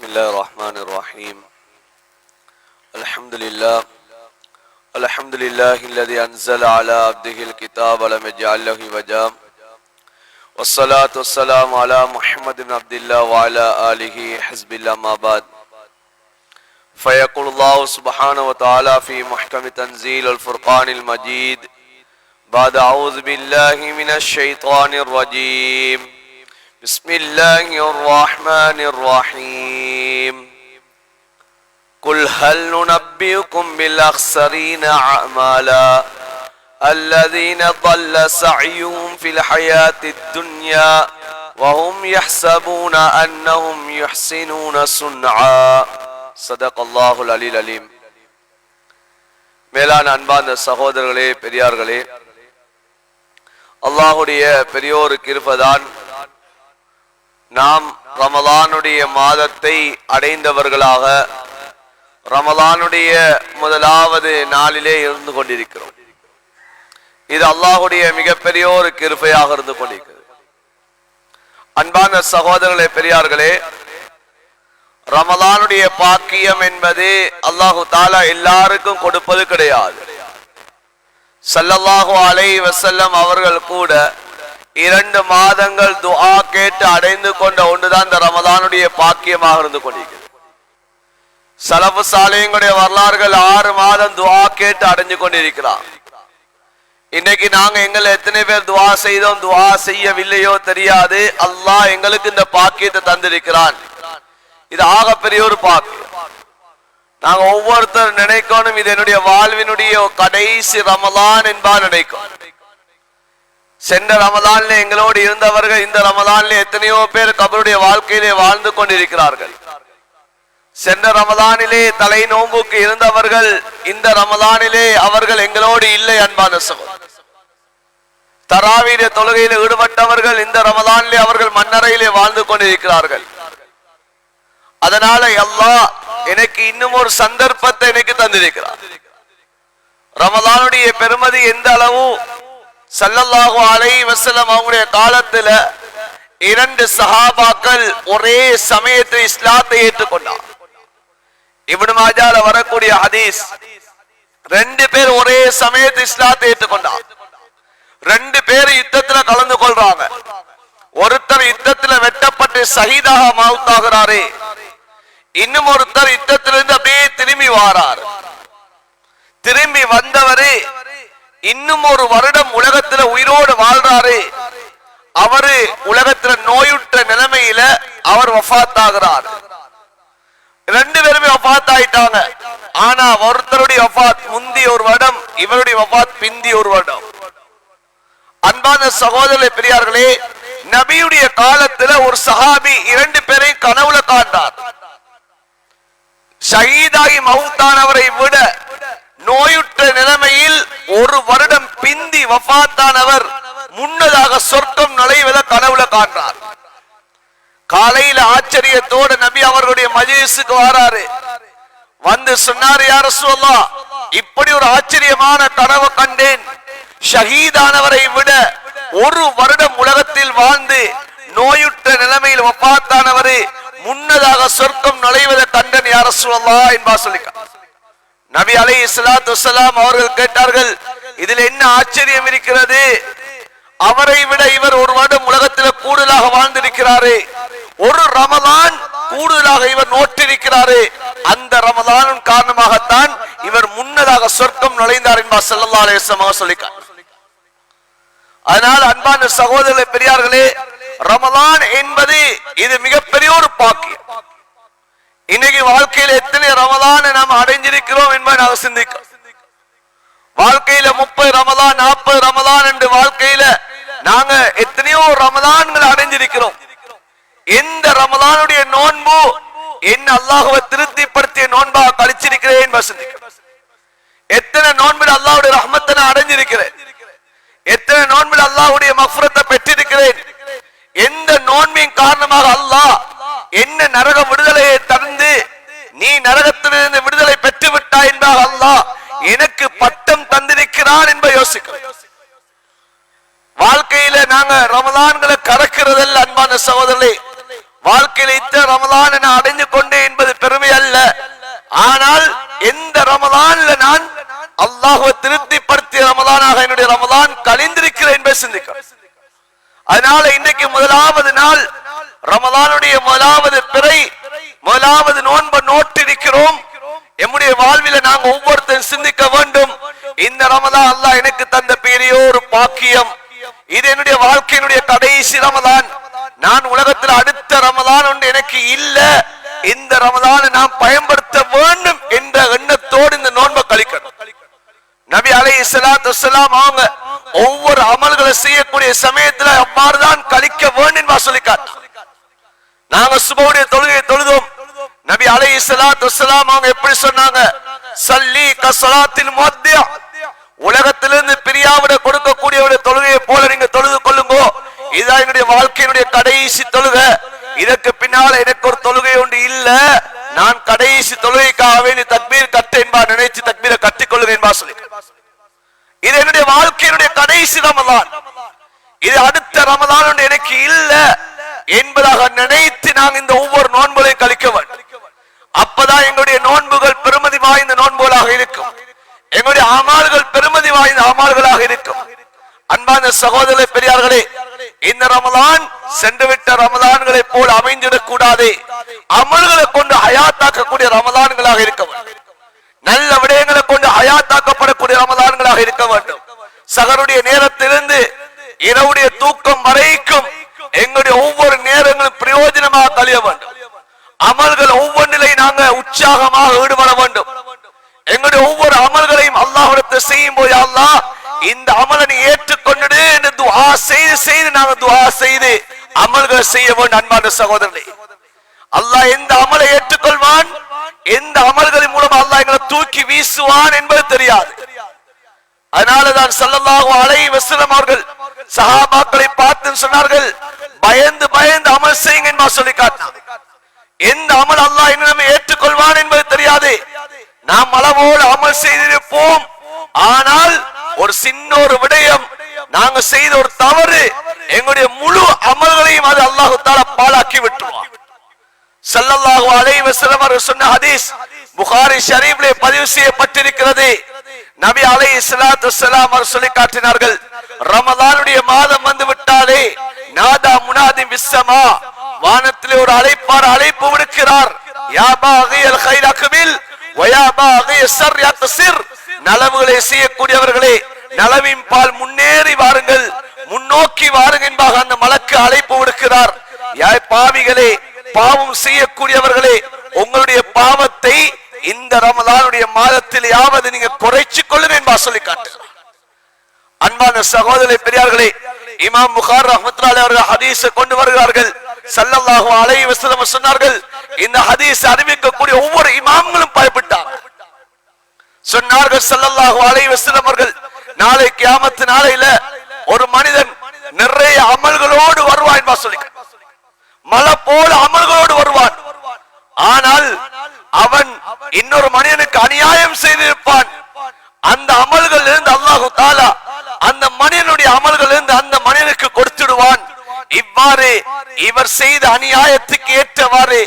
بسم الله الرحمن الرحيم. الحمد لله. الحمد لله الذي أنزل على عبده الكتاب ولم يجعل له وجا والصلاة والسلام على محمد بن عبد الله وعلى آله حزب الله ما بعد. فيقول الله سبحانه وتعالى في محكم تنزيل الفرقان المجيد بعد أعوذ بالله من الشيطان الرجيم. بسم الله الرحمن الرحيم. قل هل ننبئكم بالأخسرين أعمالا الذين ضل سعيهم في الحياة الدنيا وهم يحسبون أنهم يحسنون صنعا. صدق الله العلي العليم மேலான அன்பார்ந்த சகோதரர்களே பெரியார்களே அல்லாஹுடைய பெரியோருக்கு இருப்பதான் நாம் ரமலானுடைய மாதத்தை அடைந்தவர்களாக ரமலானுடைய முதலாவது நாளிலே இருந்து கொண்டிருக்கிறோம். இது அல்லாஹுடைய மிகப்பெரிய ஒரு கிருப்பையாக இருந்து கொண்டிருக்கிறது. அன்பான சகோதரர்களே பெரியார்களே ரமலானுடைய பாக்கியம் என்பது அல்லாஹு தாலா எல்லாருக்கும் கொடுப்பது கிடையாது. சல்லல்லாஹு அலை வசல்லம் அவர்கள் கூட இரண்டு மாதங்கள் துஆ கேட்டு அடைந்து கொண்ட ஒன்றுதான் இந்த ரமதானுடைய பாக்கியமாக இருந்து கொண்டிருக்கிறது. சலபு சாலையங்களுடைய வரலாறுகள் ஆறு மாதம் துவா கேட்டு அடைஞ்சு கொண்டிருக்கிறார். இன்னைக்கு நாங்க எங்களை எத்தனை பேர் துவா செய்தோம் துவா செய்யவில்லையோ தெரியாது. அல்லாஹ் எங்களுக்கு இந்த பாக்கியத்தை தந்திருக்கிறான். இது ஆகப்பெரிய ஒரு பாக்கியம். நாங்க ஒவ்வொருத்தர் நினைக்கணும் இது என்னுடைய வாழ்வினுடைய கடைசி ரமலான் என்பா நினைக்கும் சென்ற ரமலான்ல எங்களோடு இருந்தவர்கள் இந்த ரமலான்ல எத்தனையோ பேர் கபருடைய வாழ்க்கையிலே வாழ்ந்து கொண்டிருக்கிறார்கள். சென்ற ரமதானிலே தலை நோம்புக்கு இருந்தவர்கள் இந்த ரமதானிலே அவர்கள் எங்களோடு இல்லை அன்பான சகோதரர். தராவீர தொழுகையில ஈடுபட்டவர்கள் இந்த ரமதானிலே அவர்கள் மன்னரையிலே வாழ்ந்து கொண்டிருக்கிறார்கள். அதனால எல்லா எனக்கு இன்னும் ஒரு சந்தர்ப்பத்தை எனக்கு தந்திருக்கிறார். ரமதானுடைய பெருமதி எந்த அளவு சல்லல்லாஹு அலை வசலம் அவங்களுடைய காலத்துல இரண்டு சஹாபாக்கள் ஒரே சமயத்தில் இஸ்லாத்தை ஏற்றுக்கொண்டார். இவனு மாஜால வரக்கூடிய ஹதீஸ் ரெண்டு பேர் ஒரே சமயத்தில் இஸ்லாத்தை ஏற்றுக்கொண்டார். ரெண்டு பேர் யுத்தத்துல கலந்து கொள்றாங்க. ஒருத்தர் யுத்தத்துல வெட்டப்பட்டு சகிதாக மவுத்தாகிறாரே இன்னும் ஒருத்தர் யுத்தத்திலிருந்து அப்படியே திரும்பி வாரார். திரும்பி வந்தவரே இன்னும் ஒரு வருடம் உலகத்துல உயிரோடு வாழ்றாரு. அவரு உலகத்துல நோயுற்ற நிலைமையில அவர் வஃத் ஆகிறார் ரெண்டு பேருமே வஃத் ஆயிட்டாங்க ஆனா ஒருத்தருடைய வஃத் முந்தி ஒரு வருடம் இவருடைய வஃத் பிந்தி ஒரு வருடம். அன்பான சகோதர பெரியார்களே நபியுடைய காலத்துல ஒரு சஹாபி இரண்டு பேரையும் கனவுல காண்டார் ஷஹீதாகி மவுத்தானவரை விட நோயுற்ற நிலைமையில் ஒரு வருடம் பிந்தி வஃத்தானவர் முன்னதாக சொர்க்கம் நுழைவத கனவுல காண்றார். காலையில ஆச்சரியத்தோடு நபி அவர்களுடைய மஜிசுக்கு வராரு. வந்து சொன்னார் யார சொல்லா இப்படி ஒரு ஆச்சரியமான கனவு கண்டேன். ஷஹீதானவரை விட ஒரு வருடம் உலகத்தில் வாழ்ந்து நோயுற்ற நிலைமையில் ஒப்பாத்தானவரு முன்னதாக சொர்க்கம் நுழைவதை கண்டன் யார சொல்லா என்பா சொல்லிக்க நபி அலை இஸ்லாத்து அவர்கள் கேட்டார்கள் இதில் என்ன ஆச்சரியம் இருக்கிறது? அவரை விட இவர் ஒரு வருடம் உலகத்தில் கூடுதலாக வாழ்ந்திருக்கிறாரே. ஒரு ரமலான் கூடுதலாக இவர் நோட்டிருக்கிறாரே அந்த ரமதானின் காரணமாகத்தான் இவர் முன்னதாக சொர்க்கம் நுழைந்தார் என்பா செல்லல்லா அலேசமாக சொல்லிக்கார் அதனால் அன்பான சகோதர பெரியார்களே ரமலான் என்பது இது மிகப்பெரிய ஒரு பாக்கியம். இன்னைக்கு வாழ்க்கையில எத்தனை ரமதான நாம் அடைஞ்சிருக்கிறோம் என்பதை நாம் சிந்திக்க. வாழ்க்கையில முப்பது ரமதான் நாற்பது ரமதான் என்று வாழ்க்கையில நாங்க எத்தனையோ ரமதான்கள் அடைஞ்சிருக்கிறோம். எந்த ரமதானுடைய நோன்பு என்ன அல்லாஹுவை திருப்திப்படுத்திய நோன்பாக கழிச்சிருக்கிறேன் என்பதை எத்தனை நோன்பில் அல்லாவுடைய ரஹ்மத்தை நான் அடைஞ்சிருக்கிறேன்? எத்தனை நோன்பில் அல்லாஹுடைய மஃபுரத்தை பெற்றிருக்கிறேன்? எந்த நோன்பின் காரணமாக அல்லாஹ் என்ன நரக விடுதலையை தந்து நீ நரகத்திலிருந்து விடுதலை பெற்று விட்டாய் என்றால் அல்லாஹ். எனக்கு பட்டம் தந்திருக்கிறான் என்பதை யோசிக்கிறேன் வாழ்க்கையில நாங்க ரமதான்களை கறக்கிறதல்ல அன்பான சகோதரர்களே. வாழ்க்கையில இத்த ரமதான் நான் அடைந்து கொண்டேன் என்பது பெருமை அல்ல. ஆனால் எந்த ரமதான்ல நான் அல்லாஹுவை திருப்திப்படுத்திய ரமதானாக என்னுடைய ரமலான் கழிந்திருக்கிறேன் என்பதை சிந்திக்க அதனால இன்னைக்கு முதலாவது நாள் ரமதானுடைய முதலாவது பிறை முதலாவது நோன்பை நோட்டிருக்கிறோம். எம்முடைய வாழ்வில நாங்க ஒவ்வொருத்தரும் சிந்திக்க வேண்டும். இந்த ரமதான் அல்லாஹ் எனக்கு தந்த பெரிய ஒரு பாக்கியம். இது என்னுடைய வாழ்க்கையினுடைய கடைசி ரமதான். நான் உலகத்தில் அடுத்த ரமதான் ஒன்று எனக்கு இல்ல. இந்த ரமதானை நான் பயன்படுத்த வேண்டும் என்ற எண்ணத்தோடு இந்த நோன்பை கழிக்கணும். நபி அலை இஸ்லாத்துலாம் அவங்க ஒவ்வொரு அமல்களை செய்யக்கூடிய சமயத்துல அவ்வாறுதான் கழிக்க வேண்டும் என்பா சொல்லி காட்டினாங்க. நாங்க சுபவுடைய தொழுகை தொழுதோம். நபி அலை இஸ்லாத்து வஸ்ஸலாம் அவங்க எப்படி சொன்னாங்க? சல்லி கசலாத்தில் மத்தியா உலகத்திலிருந்து பிரியாவிட கொடுக்கக்கூடிய தொழுகையை போல நீங்க தொழுது கொள்ளுங்கோ. இதுதான் என்னுடைய வாழ்க்கையினுடைய கடைசி தொழுகை. இதற்கு பின்னால எனக்கு ஒரு தொழுகை ஒன்று இல்ல. நான் கடைசி தொழுகைக்காக வேண்டி தக்பீர் கட்டு என்பா நினைச்சு தக்பீரை கட்டிக் கொள்ளுங்க என்பா சொல்லி. இது என்னுடைய வாழ்க்கையினுடைய கடைசி ரமலான். இது அடுத்த ரமதான் எனக்கு இல்ல. என்பதாக நினைத்து நாங்கள் இந்த ஒவ்வொரு நோன்புகளையும் கழிக்க வேண்டும். அப்பதான் எங்களுடைய நோன்புகள் பெருமதி வாய்ந்த நோன்புகளாக இருக்கும். எங்களுடைய அமால்கள் பெருமதி வாய்ந்த அமால்களாக இருக்கும். அன்பான சகோதர பெரியார்களே இந்த ரமலான் சென்றுவிட்ட ரமலான்களை போல் அமைந்திடக் கூடாது அமல்களை கொண்டு அயாத்தாக்கக்கூடிய ரமலான்களாக இருக்க வேண்டும். நல்ல விடயங்களை கொண்டு அயாத்தாக்கப்படக்கூடிய ரமலான்களாக இருக்க வேண்டும். சகருடைய நேரத்திலிருந்து இரவுடைய தூக்கம் வரைக்கும் எங்களுடைய ஒவ்வொரு நேரங்களும் பிரயோஜனமாக கழிய வேண்டும் அமல்கள் ஒவ்வொன்றிலை நாங்க உற்சாகமாக ஈடுபட வேண்டும். எங்களுடைய ஒவ்வொரு அமல்களையும் அல்லாஹ்விடத்தை செய்யும் போது அல்லாஹ் இந்த அமலை நீ ஏற்றுக்கொண்டு என்று துஆ செய்து செய்து நாங்க துவா செய்து அமல்களை செய்ய வேண்டும் அன்பான சகோதரனே அல்லாஹ் எந்த அமலை ஏற்றுக்கொள்வான்? எந்த அமல்களின் மூலம் அல்லாஹ் எங்களை தூக்கி வீசுவான் என்பது தெரியாது. அதனாலதான் சல்லல்லாஹு அலை வஸல்லம் அவர்கள் சஹாபாக்களை பார்த்து சொன்னார்கள் பயந்து பயந்து அமல் செய்யுங்க என்பா சொல்லி காட்டினார் எந்த அமல் அல்லாஹ் இன்னும் ஏற்றுக்கொள்வான் என்பது தெரியாது. நாம் அளவோடு அமல் செய்திருப்போம். ஆனால் ஒரு சின்ன ஒரு விடயம் நாங்க செய்த ஒரு தவறு எங்களுடைய முழு அமல்களையும் அது அல்லாஹு தால பாழாக்கி விட்டுருவான். ஸல்லல்லாஹு அலைஹி வஸல்லம் சொன்ன ஹதீஸ் புகாரி ஷரீப்லே பதிவு செய்யப்பட்டிருக்கிறது. நபி அலை இஸ்லாத்து வஸலாம் அவர்கள் சொல்லி காட்டினார்கள் ரமதானுடைய மாதம் வந்து விட்டாலே நாதா முனாதி விஸ்ஸமா வானத்திலே ஒரு அழைப்பார் அழைப்பு விடுக்கிறார். யா பாகியல் கைர் அக்மில் வயா சர் ஷர் நலவுகளை செய்யக்கூடியவர்களே நலவின் பால் முன்னேறி வாருங்கள் முன்னோக்கி வாருங்க என்பாக அந்த மலக்கு அழைப்பு விடுக்கிறார். யாய் பாவிகளே பாவம் செய்யக்கூடியவர்களே உங்களுடைய பாவத்தை இந்த ரமதானுடைய மாதத்தில் யாவது நீங்க குறைச்சு கொள்ளுங்க என்பா சொல்லி காட்டுகிறார் அன்பான சகோதரி பெரியார்களே இமாம் புகார் ரஹ்மத்துல்லாஹி அவர்கள் ஹதீஸை கொண்டு வருகிறார்கள். சல்லல்லாஹு அலைஹி வஸல்லம் சொன்னார்கள் இந்த ஹதீஸ் அறிவிக்கக்கூடிய ஒவ்வொரு இமாம்களும் பயப்பட்டார் சொன்னார்கள் சல்லல்லாஹு அலைஹி வஸல்லம் அவர்கள் நாளை கியாமத்து நாளையில ஒரு மனிதன் நிறைய அமல்களோடு வருவான் சொல்லி மலை போல அமல்களோடு வருவான். ஆனால் அவன் இன்னொரு மனிதனுக்கு அநியாயம் செய்திருப்பான். அந்த அமல்கள் இருந்து அல்லாஹு தாலா அந்த மனிதனுடைய அமல்கள் இருந்து அந்த மனிதனுக்கு கொடுத்துடுவான். இவ்வாறு இவர் செய்த அநியாயத்துக்கு ஏற்றவாறு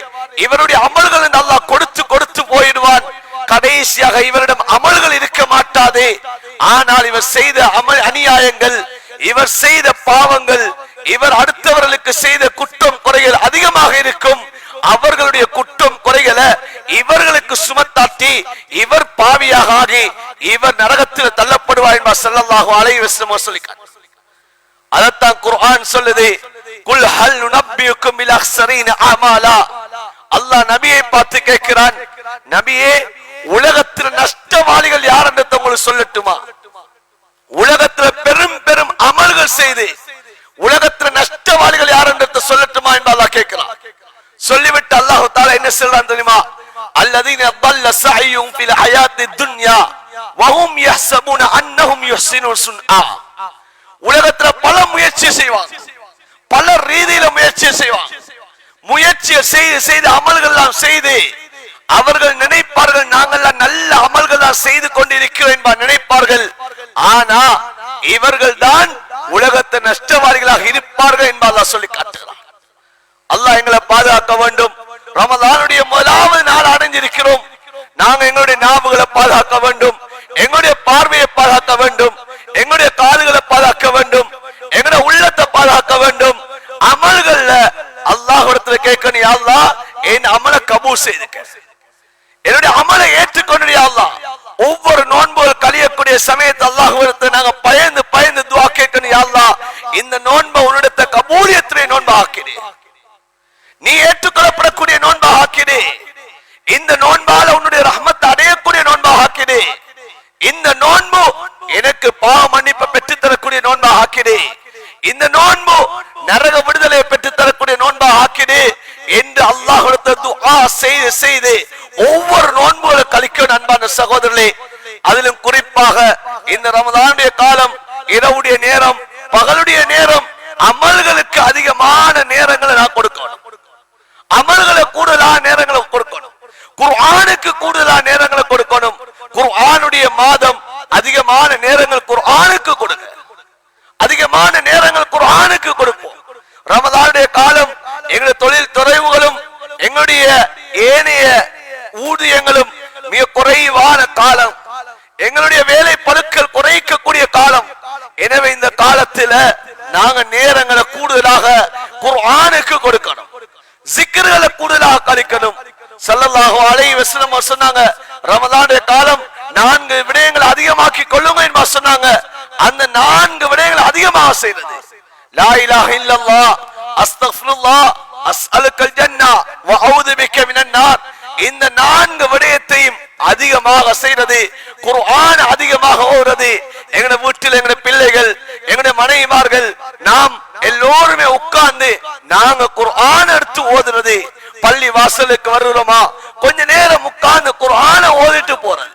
இவருடைய அமல்கள் இருந்து அல்லாஹ் கொடுத்து கொடுத்து போயிடுவான். கடைசியாக இவரிடம் அமல்கள் இருக்க மாட்டாது. ஆனால் இவர் செய்த அமல் அநியாயங்கள் இவர் செய்த பாவங்கள் இவர் அடுத்தவர்களுக்கு செய்த குற்றம் குறைகள் அதிகமாக இருக்கும். அவர்களுடைய குற்றம் குறைகளை இவர்களுக்கு சுமத்தாட்டி இவர் பாவியாக ஆகி இவர் நரகத்தில் தள்ளப்படுவார் என்பார் ஸல்லல்லாஹு அலைஹி வஸல்லம் சொல்லிக்கார். அதத்தான் குர்ஆன் சொல்லுது குல் ஹல் நுனப்பியுக்கும் பில் அக்ஸரீன அமாலா அல்லாஹ் நபியை பார்த்து கேட்கிறான் நபியே உலகத்தில் நஷ்டவாளிகள் யார் என்று உங்களுக்கு சொல்லட்டுமா? உலகத்துல பெரும் பெரும் அமல்கள் செய்து உலகத்துல நஷ்டவாளிகள் யார் என்று சொல்லட்டுமா என்று அல்லாஹ் கேட்கிறான். சொல்லிவிட்டு அல்லாஹ் தாலா என்ன சொல்றான் தெரியுமா? الذين பல முயற்சி செய்வாங்க. பல ரீதியில முயற்சி செய்வாங்க. முயற்சியை செய்து செய்து அமல்கள் செய்து அவர்கள் நினைப்பார்கள் நாங்கள் நல்ல அமல்கள் செய்து கொண்டிருக்கிறோம் நினைப்பார்கள். ஆனா இவர்கள் தான் உலகத்தை நஷ்டவாதிகளாக இருப்பார்கள் என்பார் சொல்லி காட்டுகிறார் அல்லாஹ் எங்களை பாதுகாக்க வேண்டும். ரமதானுடைய முதலாவது நாள் அடைஞ்சிருக்கிறோம். நாங்க எங்களுடைய ஞாபகங்களை பாதுகாக்க வேண்டும். எங்களுடைய பார்வையை பாதுகாக்க வேண்டும். எங்களுடைய காதுகளை பாதுகாக்க வேண்டும். எங்களுடைய உள்ளத்தை பாதுகாக்க வேண்டும். அமல்கள்ல அல்லாஹ் இடத்துல கேட்கணும் யா என் அமலை கபூர் செய்துக்க. என்னுடைய அமலை ஏற்றுக்கொண்டு அல்லாஹ் ஒவ்வொரு நோன்புகள் கழியக்கூடிய சமயத்தை அல்லாஹ் நாங்க பயந்து பயந்து துவா கேட்க நீ ஏற்றுக்கொள்ளப்படக்கூடிய நோன்பா ஆக்கினே இந்த நோன்பால உன்னுடைய ரஹ்மத்தை அடையக்கூடிய நோன்பா ஆக்கினே இந்த நோன்பு எனக்கு பாவ மன்னிப்பை பெற்று தரக்கூடிய நோன்பா ஆக்கினே இந்த நோன்பு நரக விடுதலையை பெற்று தரக்கூடிய நோன்பா ஆக்கினே என்று அல்லாஹ் துஆ செய்து செய்து ஒவ்வொரு நோன்புகளை கழிக்கும் அன்பான சகோதரர்களே அதிலும் குறிப்பாக இந்த ரமதானுடைய காலம் இரவுடைய நேரம் பகலுடைய நேரம் அமல்களுக்கு அதிகமான நேரங்களை நான் கொடுக்கணும். அமல்களை கூடுதலான நேரங்களை கொடுக்கணும். குர்ஆனுக்கு கூடுதலான நேரங்களை கொடுக்கணும். குர்ஆனுடைய மாதம் அதிகமான நேரங்கள் குர்ஆனுக்கு கொடுங்க. அதிகமான நேரங்கள் குர்ஆனுக்கு கொடுப்போம். ரமதானுடைய காலம் எங்களுடைய தொழில் துறைவுகளும் எங்களுடைய ஏனைய ஊதியங்களும் மிக குறைவான காலம். எங்களுடைய வேலை பழுக்கள் குறைக்கக்கூடிய காலம். எனவே இந்த காலத்துல நாங்க நேரங்களை கூடுதலாக குர்ஆனுக்கு கொடுக்கணும். சிக்கர்களை கூடுதலாக கழிக்கணும் ஸல்லல்லாஹு அலைஹி வஸல்லம் சொன்னாங்க ரமதானுடைய காலம் நான்கு விடயங்களை அதிகமாக்கி கொள்ளுங்க என்று சொன்னாங்க. அந்த நான்கு விடயங்களை அதிகமாக செய்வது லா இலாஹ இல்லல்லாஹ் அஸ்தக்ஃபிருல்லாஹ் அஸ்அலுக்கல் ஜன்னா வ அஊது பிக்க மினன் நார். இந்த நான்கு விடயத்தையும் அதிகமாக செய்யறது குர்ஆன் அதிகமாக ஓடுறது. எங்களுடைய வீட்டில் எங்களுடைய பிள்ளைகள் எங்களுடைய மனைவிமார்கள் நாம் எல்லோருமே உட்கார்ந்து நாங்க குர்ஆன் எடுத்து ஓதுறது. பள்ளி வாசலுக்கு வருகிறோமா? கொஞ்ச நேரம் உட்கார்ந்து குர்ஆனை ஓதிட்டு போறது.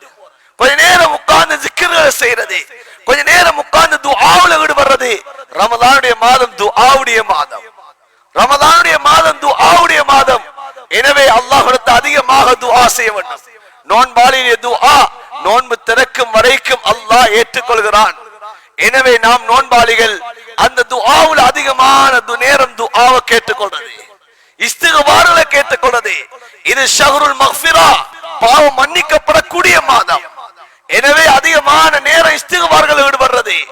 கொஞ்ச நேரம் உட்கார்ந்து ஜிக்கிர்களை செய்யறது கொஞ்ச நேரம் உட்கார்ந்து துஆவுல ஈடுபடுறது. ரமதானுடைய மாதம் துஆவுடைய மாதம். ரமதானுடைய மாதம் துஆவுடைய மாதம். எனவே அல்லாஹ்விடத்து அதிகமாக துஆ செய்ய வேண்டும். நோன்பாளிலே துஆ நோன்பு திறக்கும் வரைக்கும் அல்லாஹ் ஏற்றுக்கொள்கிறான். எனவே நாம் நோன்பாளிகள் அந்த துஆவுல அதிகமான து- நேரம் துஆவை கேட்டுக்கொள்றது. இஸ்திகபாரல கேட்டுக்கொள்றது. இது ஷஹருல் மக்ஃபிரா பாவம் மன்னிக்கப்படக்கூடிய மாதம். எனவே அதிகமான நேரம் இஸ்திகபார்கள் ஈடுபடுறது.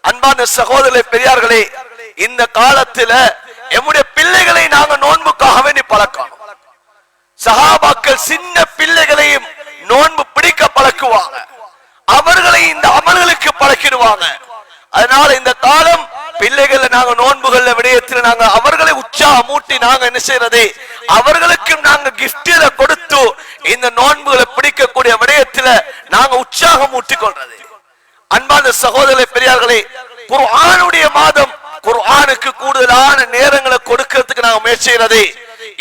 அன்பான சகோதரர்களே பெரியார்களே இந்த காலத்துல எம்முடைய பிள்ளைகளை நாங்க நோன்புக்காக வேண்டி பழக்கணும். சஹாபாக்கள் சின்ன பிள்ளைகளையும் நோன்பு பிடிக்க பழக்குவாங்க. அவர்களை இந்த அமல்களுக்கு பழக்கிடுவாங்க. அதனால இந்த காலம் பிள்ளைகளை நாங்க நோன்புகள்ல விடயத்தில் நாங்க அவர்களை உற்சாகம் மூட்டி நாங்க என்ன செய்யறது? அவர்களுக்கும் நாங்க கிஃப்டில கொடுத்து இந்த நோன்புகளை பிடிக்கக்கூடிய விடயத்துல நாங்க உற்சாகம் மூட்டி கொள்றது அன்பான சகோதர பெரியார்களே குர்ஆனுடைய மாதம் குர்ஆனுக்கு கூடுதலான நேரங்களை கொடுக்கிறதுக்கு நாங்க முயற்சி செய்யறது.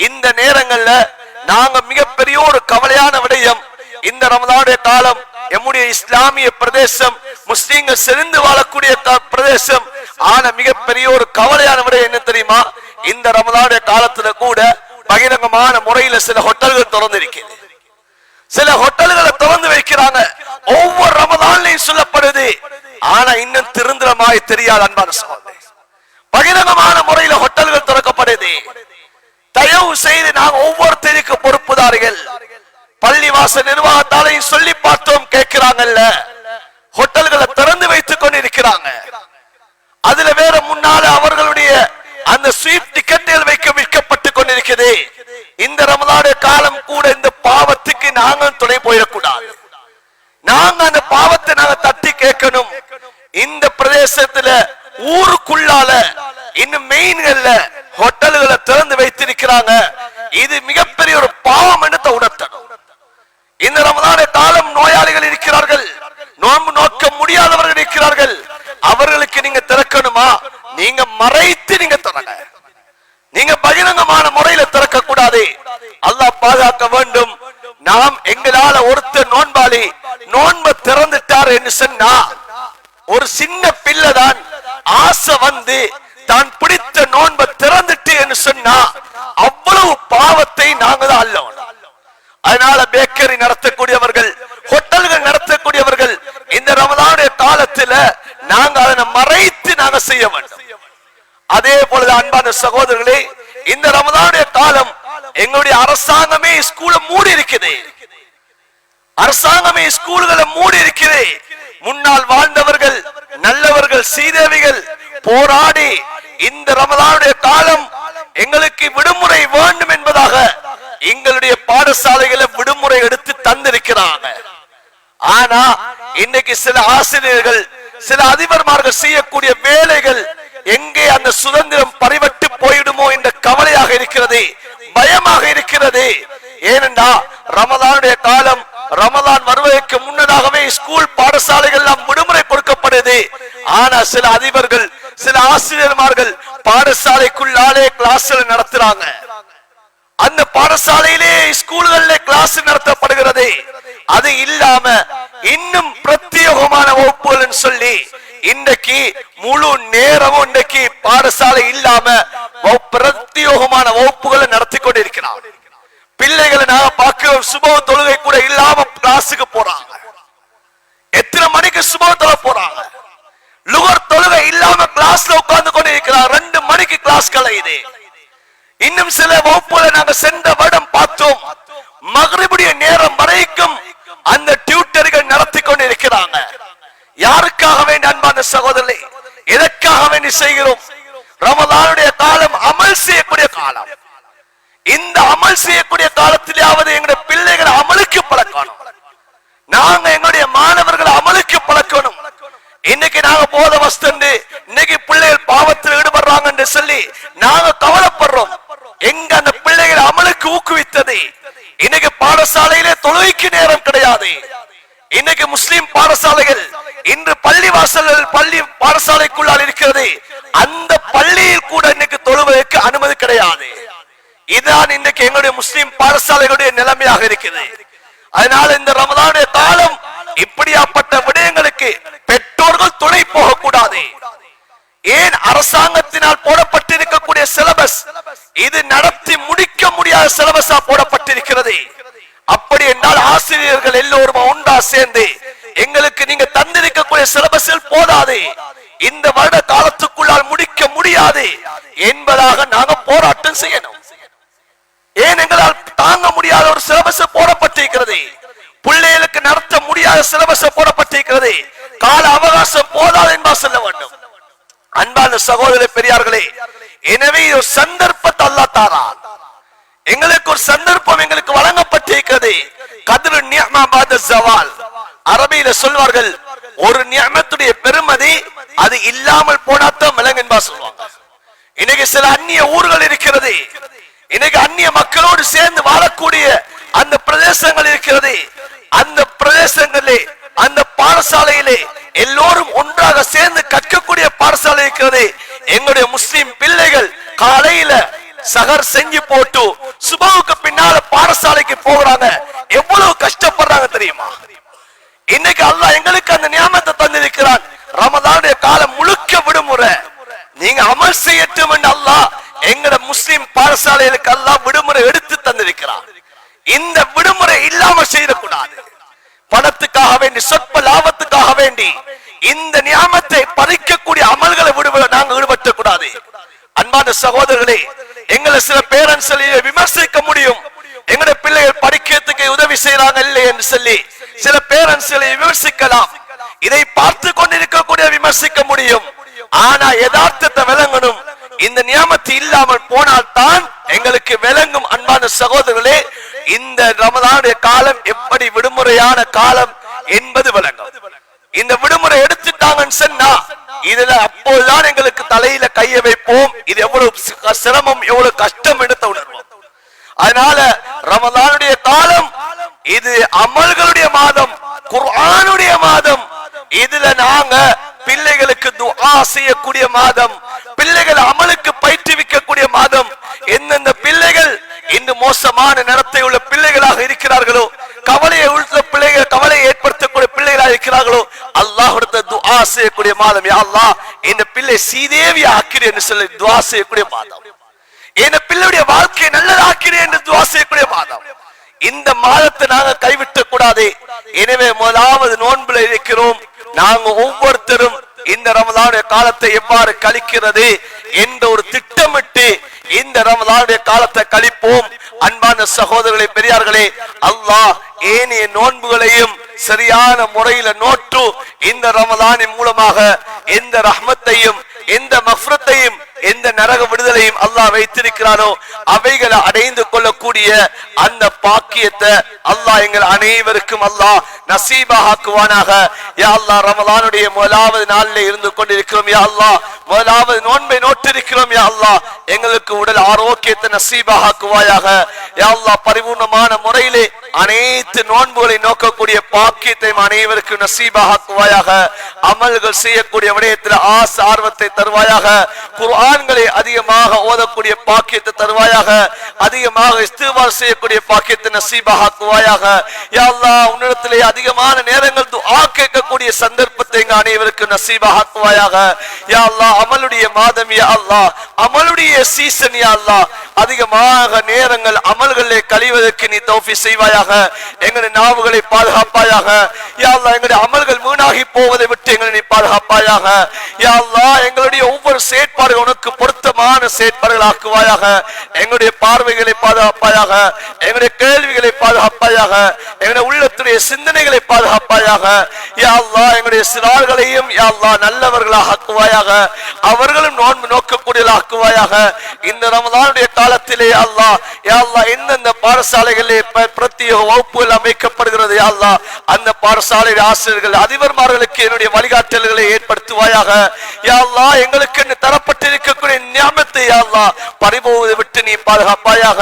இந்த நேரங்கள்ல நாங்க மிகப்பெரிய ஒரு கவலையான விடயம் இந்த ரமதானுடைய காலம் எம்முடைய இஸ்லாமிய பிரதேசம் முஸ்லீம்கள் செறிந்து வாழக்கூடிய பிரதேசம். ஆன மிகப்பெரிய ஒரு கவலையான முறை என்ன தெரியுமா? இந்த ரமதானுடைய காலத்துல கூட பகிரங்கமான முறையில சில ஹோட்டல்கள் திறந்து சில ஹோட்டல்களை திறந்து வைக்கிறாங்க. ஒவ்வொரு ரமதான்லையும் சொல்லப்படுது. ஆனா இன்னும் திருந்திரமாய் தெரியாது அன்பான சகோதரே பகிரங்கமான முறையில ஹோட்டல்கள் திறக்கப்படுது. தயவு செய்து நாங்க ஒவ்வொருத்தருக்கு பொறுப்புதாரிகள். பள்ளிவாச நிர்வாகத்தாலையும் சொல்லி பார்த்தோம் கேட்கிறாங்கல்ல. ஹோட்டல்களை திறந்து வைத்துக் கொண்டிருக்கிறாங்க. அதுல வேற முன்னால அவர்களுடைய அந்த ஸ்வீட் டிக்கெட்டுகள் வைக்க விற்கப்பட்டு கொண்டிருக்கிறது இந்த ரமதான காலம் கூட இந்த பாவத்துக்கு நாங்கள் துணை போயிடக்கூடாது. நாங்க அந்த பாவத்தை நாங்க தட்டி கேட்கணும். இந்த பிரதேசத்துல ஊருக்குள்ளால இன்னும் மெயின்கள்ல ஹோட்டல்களை திறந்து வைத்திருக்கிறாங்க. இது மிகப்பெரிய ஒரு பாவம் என்று உணர்த்தணும். இந்த ரமதான காலம் நோயாளிகள் இருக்கிறார்கள். நோன்பு நோக்க முடியாதவர்கள் இருக்கிறார்கள். அவர்களுக்கு நீங்க திறக்கணுமா? நீங்க மறைத்து நீங்க திறங்க. நீங்க பகிரங்கமான முறையில திறக்க கூடாது அல்லாஹ் பாதுகாக்க வேண்டும். நாம் எங்களால ஒருத்தர் நோன்பாளி நோன்ப திறந்துட்டார் என்று சொன்னா ஒரு சின்ன பிள்ளை தான் ஆசை வந்து தான் பிடித்த நோன்பை திறந்துட்டு என்று சொன்னா அவ்வளவு பாவத்தை நாங்க தான் அல்லவன் அதனால பேக்கரி நடத்தக்கூடியவர்கள் ஹோட்டல்கள் நடத்தக்கூடியவர்கள் இந்த ரமதானுடைய காலத்துல நாங்க அதனை மறைத்து நாங்க செய்ய வேண்டும். அதே போல அன்பான சகோதரர்களே இந்த ரமதானுடைய காலம் எங்களுடைய அரசாங்கமே ஸ்கூலை மூடி இருக்குது அரசாங்கமே ஸ்கூல்களை மூடி இருக்குது முன்னால் வாழ்ந்தவர்கள் நல்லவர்கள் சீதேவிகள் போராடி இந்த ரமதானுடைய காலம் எங்களுக்கு விடுமுறை வேண்டும் என்பதாக எங்களுடைய பாடசாலைகளை விடுமுறை எடுத்து தந்திருக்கிறாங்க. ஆனா இன்னைக்கு சில ஆசிரியர்கள் சில அதிபர்மார்கள் செய்யக்கூடிய வேலைகள் எங்கே அந்த சுதந்திரம் பறிவட்டு போயிடுமோ என்ற கவலையாக இருக்கிறது பயமாக இருக்கிறது. ஏனென்றா ரமதானுடைய காலம் ரமதான் வருவதற்கு முன்னதாகவே ஸ்கூல் பாடசாலைகள் எல்லாம் விடுமுறை கொடுக்கப்படுது. ஆனா சில அதிபர்கள் சில ஆசிரியர்மார்கள் பாடசாலைக்குள்ளாலே கிளாஸ்ல நடத்துறாங்க. அந்த பாடசாலையிலே ஸ்கூல்களிலே கிளாஸ் நடத்தப்படுகிறது. அது இல்லாம இன்னும் பிரத்யேகமான வகுப்புகள் சொல்லி இன்றைக்கு முழு நேரமும் இன்றைக்கு பாடசாலை இல்லாம பிரத்யோகமான பிரத்யேகமான வகுப்புகளை நடத்தி கொண்டிருக்கிறார் பிள்ளைகளை நாங்க பார்க்கிறோம் சுபவ தொழுகை கூட இல்லாம கிளாஸுக்கு போறாங்க. எத்தனை மணிக்கு சுபவ தொலை போறாங்க? லுகர் தொழுகை இல்லாம கிளாஸ்ல உட்கார்ந்து கொண்டு இருக்கிறார் ரெண்டு மணிக்கு கிளாஸ் கலையுது. இன்னும் சில வகுப்புல நாங்க சென்ற வருடம் பார்த்தோம். மகரிபுடைய நேரம் வரைக்கும் அந்த டியூட்டர்கள் நடத்தி கொண்டு இருக்கிறாங்க யாருக்காக வேண்டி அன்பான சகோதரர்களே எதற்காக வேண்டி செய்கிறோம்? ரமதானுடைய காலம் அமல் செய்யக்கூடிய காலம். இந்த அமல் செய்யக்கூடிய காலத்திலேயாவது எங்களுடைய பிள்ளைகளை அமலுக்கு பழக்கணும். நாங்க எங்களுடைய மாணவர்களை அமலுக்கு பழக்கணும். இன்னைக்கு நாங்க போத வஸ்து இன்னைக்கு பிள்ளைகள் பாவத்தில் ஈடுபடுறாங்க என்று சொல்லி நாங்க கவலைப்படுறோம். எங்க அந்த பிள்ளைகள் அமலுக்கு ஊக்குவித்தது? இன்னைக்கு பாடசாலையிலே தொழுகைக்கு நேரம் கிடையாது. இன்னைக்கு முஸ்லிம் பாடசாலைகள் இன்று பள்ளி வாசல்கள் பள்ளி பாடசாலைக்குள்ளால் இருக்கிறது. அந்த பள்ளியில் கூட இன்னைக்கு தொழுவதற்கு அனுமதி கிடையாது. இதுதான் இன்னைக்கு எங்களுடைய முஸ்லிம் பாடசாலைகளுடைய நிலைமையாக இருக்குது அதனால இந்த ரமதானுடைய தாளம் இப்படியாப்பட்ட விடயங்களுக்கு பெற்றோர்கள் துணை போகக்கூடாது. ஏன் அரசாங்கத்தினால் போட இது நடத்தி முடிக்க முடியாத சிலபஸா போடப்பட்டிருக்கிறது. அப்படி என்றால் ஆசிரியர்கள் எல்லோரும் ஒன்றா சேர்ந்து எங்களுக்கு நீங்க தந்திருக்கக்கூடிய சிலபஸில் போதாது. இந்த வருட காலத்துக்குள்ளால் முடிக்க முடியாது என்பதாக நாங்க போராட்டம் செய்யணும். ஏன் எங்களால் தாங்க முடியாத ஒரு சிலபஸ் போடப்பட்டிருக்கிறது? பிள்ளைகளுக்கு நடத்த முடியாத சிலபஸ் போடப்பட்டிருக்கிறது. கால அவகாசம் போதாது என்பா சொல்ல வேண்டும். அன்பான சகோதர பெரியார்களே எனவே ஒரு சந்தர்ப்பத்தை அல்லா தாரான் எங்களுக்கு ஒரு சந்தர்ப்பம் எங்களுக்கு வழங்கப்பட்டிருக்கிறது. கதிரு நியமாபாத ஜவால் அரபியில சொல்வார்கள் ஒரு நியமத்துடைய பெருமதி அது இல்லாமல் போனாத்தான் விலங்கு என்பா சொல்லுவாங்க. இன்னைக்கு சில அந்நிய ஊர்கள் இருக்கிறது. இன்னைக்கு அந்நிய மக்களோடு சேர்ந்து வாழக்கூடிய அந்த பிரதேசங்கள் இருக்கிறது. அந்த பிரதேசங்களிலே அந்த பாடசாலையிலே எல்லோரும் ஒன்றாக சேர்ந்து கற்கக்கூடிய பாடசாலை இருக்கிறது. எங்களுடைய முஸ்லிம் பிள்ளைகள் காலையில சகர் செஞ்சு போட்டு சுபவுக்கு பின்னால பாடசாலைக்கு போகிறாங்க. எவ்வளவு கஷ்டப்படுறாங்க தெரியுமா? இன்னைக்கு அல்லாஹ் எங்களுக்கு அந்த நியமத்தை தந்திருக்கிறான். ரமதானுடைய காலம் முழுக்க விடுமுறை. நீங்க அமல் செய்யட்டும் என்று அல்லாஹ் எங்கட முஸ்லிம் பாடசாலைகளுக்கு அல்லாஹ் விடுமுறை எடுத்து தந்திருக்கிறான். இந்த விடுமுறை இல்லாம செய்யக்கூடாது. பணத்துக்காக வேண்டி சொற்ப லாபத்துக்காக வேண்டி இந்த நியாமத்தை பறிக்கக்கூடிய அமல்களை விடுபட நாங்க ஈடுபட்ட கூடாது அன்பான சகோதரர்களே எங்களை சில பேரண்ட்ஸ் விமர்சிக்க முடியும். எங்களுடைய பிள்ளைகள் படிக்கிறதுக்கு உதவி செய்யறாங்க இல்லை என்று சொல்லி சில பேரண்ட்ஸ் விமர்சிக்கலாம். இதை பார்த்து கொண்டிருக்கக்கூடிய விமர்சிக்க முடியும். ஆனா யதார்த்தத்தை விளங்கணும். இந்த நியமத்து இல்லாமல் போனால் தான் எங்களுக்கு விளங்கும் அன்பான சகோதரர்களே இந்த ரமதானுடைய காலம் எப்படி விடுமுறையான காலம் என்பது விளங்கும். இந்த விடுமுறை எடுத்துட்டாங்கன்னு சொன்னா இதுல அப்போதுதான் எங்களுக்கு தலையில கைய வைப்போம். இது எவ்வளவு சிரமம் எவ்வளவு கஷ்டம் எடுத்த உணர்வோம். அதனால ரமதானுடைய காலம் இது அமல்களுடைய மாதம் குர்ஆனுடைய மாதம். இதுல நாங்க பிள்ளைகளுக்கு துஆ செய்யக்கூடிய மாதம் பிள்ளைகள் அமலுக்கு பயிற்றுவிக்கக்கூடிய மாதம். எந்தெந்த பிள்ளைகள் இன்னும் மோசமான நிறத்தை உள்ள பிள்ளைகளாக இருக்கிறார்களோ கவலையை உள்ள பிள்ளைகள் கவலையை ஏற்படுத்தக்கூடிய பிள்ளைகளாக இருக்கிறார்களோ அல்லாஹுடைய துஆ செய்யக்கூடிய மாதம். யா அல்லாஹ் இந்த பிள்ளை சீதேவி ஆக்கிறேன் என்று சொல்லி துஆ செய்யக்கூடிய மாதம். என் பிள்ளையுடைய வாழ்க்கையை நல்லதாக்கிறேன் என்று துவா செய்யக்கூடிய மாதம். இந்த மாதத்தை நாங்க கைவிட்ட கூடாது. எனவே முதலாவது நோன்புல இருக்கிறோம். நாங்க ஒவ்வொருத்தரும் இந்த ரமதானுடைய காலத்தை எவ்வாறு கழிக்கிறது என்ற ஒரு திட்டமிட்டு இந்த ரமதானுடைய காலத்தை கழிப்போம். அன்பான சகோதரர்களே பெரியார்களே அல்லாஹ் ஏனைய நோன்புகளையும் சரியான முறையில நோற்று இந்த ரமதானின் மூலமாக எந்த ரஹ்மத்தையும் நரக விடுதலையும் அல்லாஹ் வைத்திருக்கிறானோ அவைகளை அடைந்து கொள்ளக்கூடிய அந்த பாக்கியத்தை அல்லாஹ் எங்கள் அனைவருக்கும் அல்லாஹ் நசீபாக்குவானாக யா அல்லா ரமலானுடைய முதலாவது நாளில் இருந்து கொண்டிருக்கிறோம். யா அல்லாஹ் முதலாவது நோன்பை நோட்டிருக்கிறோம் யா அல்லாஹ் எங்களுக்கு உடல் ஆரோக்கியத்தை நசீபாக்குவாயாக யா அல்லாஹ் பரிபூர்ணமான முறையிலே அனைத்து நோன்புகளை நோக்கக்கூடிய பாக்கியத்தையும் அனைவருக்கும் நசீபாக்குவாயாக அமல்கள் செய்யக்கூடிய விடயத்தில் ஆசை ஆர்வத்தை தருவாயாக. குர்ஆன்களை அதிகமாக ஓதக்கூடிய பாக்கியத்தை தருவாயாக அதிகமாக இஸ்திவார் செய்யக்கூடிய பாக்கியத்தை நசீபாக்குவாயாக. யா உன்னிடத்திலே அதிகமான நேரங்கள் துஆ கேட்கக்கூடிய சந்தர்ப்பத்தை எங்க அனைவருக்கும் நசீபாக்குவாயாக யா அல்லாஹ் அமலுடைய மாதம் யா அல்லாஹ். அமலுடைய சீசன் யா அல்லாஹ். அதிகமாக நேரங்கள் அமல்களை கழிவதற்கு நீ தௌஃபி செய்வாயாக. எங்களுடைய நாவுகளை பாதுகாப்பாயாக. யா அல்லாஹ் எங்களுடைய அமல்கள் வீணாகி போவதை விட்டு எங்களை நீ பாதுகாப்பாயாக. யா அல்லாஹ் எங்களுடைய ஒவ்வொரு செயற்பாடுகள் உனக்கு பொருத்தமான செயற்பாடுகள் ஆக்குவாயாக. எங்களுடைய பார்வைகளை பாதுகாப்பாயாக. எங்களுடைய கேள்விகளை பாதுகாப்பாயாக. எங்களுடைய உள்ளத்துடைய சிந்தனைகளை பாதுகாப்பாயாக. யா எங்களுடைய சிறார்களையும் யா நல்லவர்களாக ஆக்குவாயாக. அவர்களும் நோன்பு நோக்கக்கூடியவர்களாக ஆக்குவாயாக. இந்த ரமதானுடைய காலத்திலே அல்லா யாழ்லா எந்தெந்த பாடசாலைகளிலே பிரத்யேக வகுப்புகள் அமைக்கப்படுகிறது யாழ்லா அந்த பாடசாலை ஆசிரியர்கள் அதிபர்மார்களுக்கு என்னுடைய வழிகாட்டல்களை ஏற்படுத்துவாயாக. யாழ்லா எங்களுக்கு தரப்பட்டிருக்கக்கூடிய ஞாபகத்தை யாழ்லா அல்லாஹ் பறிபோவதை விட்டு நீ பாதுகாப்பாயாக.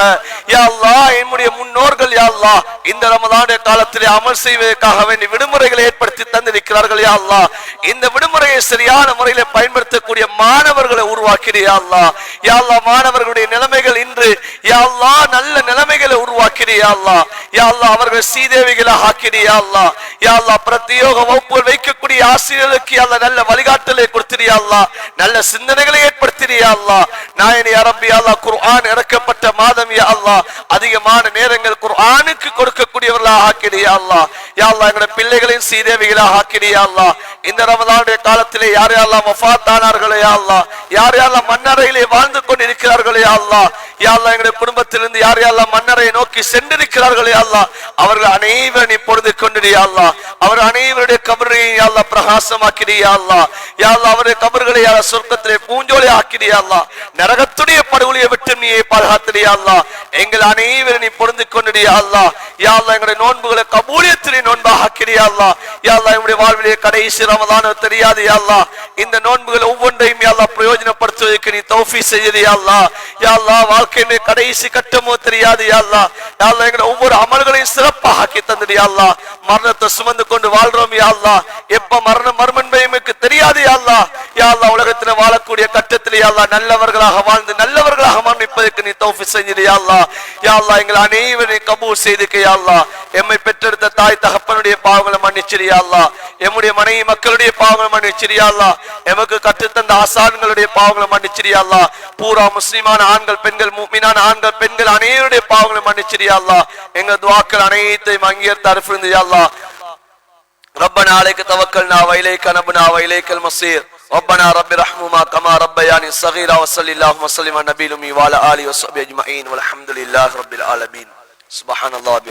யாழ்லா என்னுடைய முன்னோர்கள் யாழ்லா இந்த ரமதானுடைய காலத்திலே அமல் செய்வதற்காக வேண்டிய விடுமுறைகளை ஏற்படுத்தி தந்திருக்கிறார்கள் யா அல்லாஹ். இந்த விடுமுறையை சரியான முறையில பயன்படுத்தக்கூடிய மாணவர்களை உருவாக்கிறியா யா அல்லாஹ். யா அல்லாஹ் மாணவர்களுடைய நிலைமைகள் இன்று யா அல்லாஹ் நல்ல நிலைமைகளை உருவாக்கிறியா யா அல்லாஹ். யா அல்லாஹ் அவர்கள் சீதேவிகளை ஆக்கிறியா யா அல்லாஹ். யா அல்லாஹ் பிரத்யேக வகுப்புகள் வைக்கக்கூடிய ஆசிரியர்களுக்கு அல்ல நல்ல வழிகாட்டலை கொடுத்திரியா அல்லா நல்ல சிந்தனைகளை ஏற்படுத்திரியா அல்லா நாயனி அரபி அல்லா குர்ஆன் இறக்கப்பட்ட மாதம் யா அல்லாஹ். அதிகமான நேரங்கள் குர்ஆனுக்கு கொடுக்கக்கூடியவர்களாக ஆக்கிறியா அல்லா யா அல்லாஹ் எங்களுடைய பிள்ளைகளின் சீதேவிகளாக ஆக்கினியா இந்த ரமதானுடைய காலத்திலே யார் யாரெல்லாம் வஃபாத்தானார்களே யா அல்லாஹ்? யார் யாரெல்லாம் மன்னரையிலே வாழ்ந்து கொண்டு இருக்கிறார்களே அல்லா யாரெல்லாம் எங்களுடைய குடும்பத்திலிருந்து யார் யாரெல்லாம் மன்னரை நோக்கி சென்றிருக்கிறார்களே அல்லா அவர்கள் அனைவரும் நீ பொழுது கொண்டிரியா அவர் அனைவருடைய கபரையும் யாரெல்லாம் பிரகாசமாக்கிறியா அல்லா யாரெல்லாம் அவருடைய கபர்களை யார சொர்க்கத்திலே பூஞ்சோலை ஆக்கிறியா அல்லா நரகத்துடைய படுகொலியை விட்டு நீ பாதுகாத்திரியா அல்லா எங்கள் அனைவரும் நீ பொருந்து கொண்டிரியா அல்லா யாரெல்லாம் எங்களுடைய நோன்புகளை கபூலியத்திலே நோன்பாக ஆக்கிறியா அல்லா யா அல்லாஹ் வாழ்விலே கடைசி தெரியாது இந்த நோன்புகள் ஒவ்வொன்றையும் பிரயோஜனப்படுத்துவதற்கு நீ தௌஃபி செய்யுது வாழ்க்கையினுடைய கடைசி கட்டமோ தெரியாது ஒவ்வொரு அமல்களையும் சிறப்பாக ஆக்கி மரணத்தை சுமந்து கொண்டு வாழ்றோம் யா எப்ப மரணம் மர்மன்பை எமக்கு தெரியாது யா அல்லாஹ் உலகத்தில் வாழக்கூடிய கட்டத்தில் நல்லவர்களாக வாழ்ந்து நல்லவர்களாக மரணிப்பதற்கு நீ தௌஃபி செஞ்சிரு யா அல்லாஹ் எங்களை அனைவரையும் கபூல் எம்மை பெற்றெடுத்த தாய் தகப்பனுடைய பாவங்களை மன்னிச்சு யா அல்லாஹ் எம்முடைய மனைவி மக்களுடைய பாவங்களை மன்னிச்சிரு யா அல்லாஹ் எமக்கு கற்றுத்தந்த ஆசான்களுடைய பாவங்களை மன்னிச்சிரு யா அல்லாஹ் பூரா முஸ்லிமான ஆண்கள் பெண்கள் மூமினான ஆண்கள் பெண்கள் அனைவருடைய பாவங்களை மன்னிச்சிரு யா அல்லாஹ் எங்க துவாக்கள் அனைத்தையும் அங்கீகரித்து அருஃபிருந்து யா அல்லாஹ் ربنا عليك توكلنا واليك نبنا واليك المصير ربنا رب ارحمهما كما ربياني صغيرا وصل اللهم وسلم على نبي الامي وعلى اله وصحبه اجمعين والحمد لله رب العالمين سبحان الله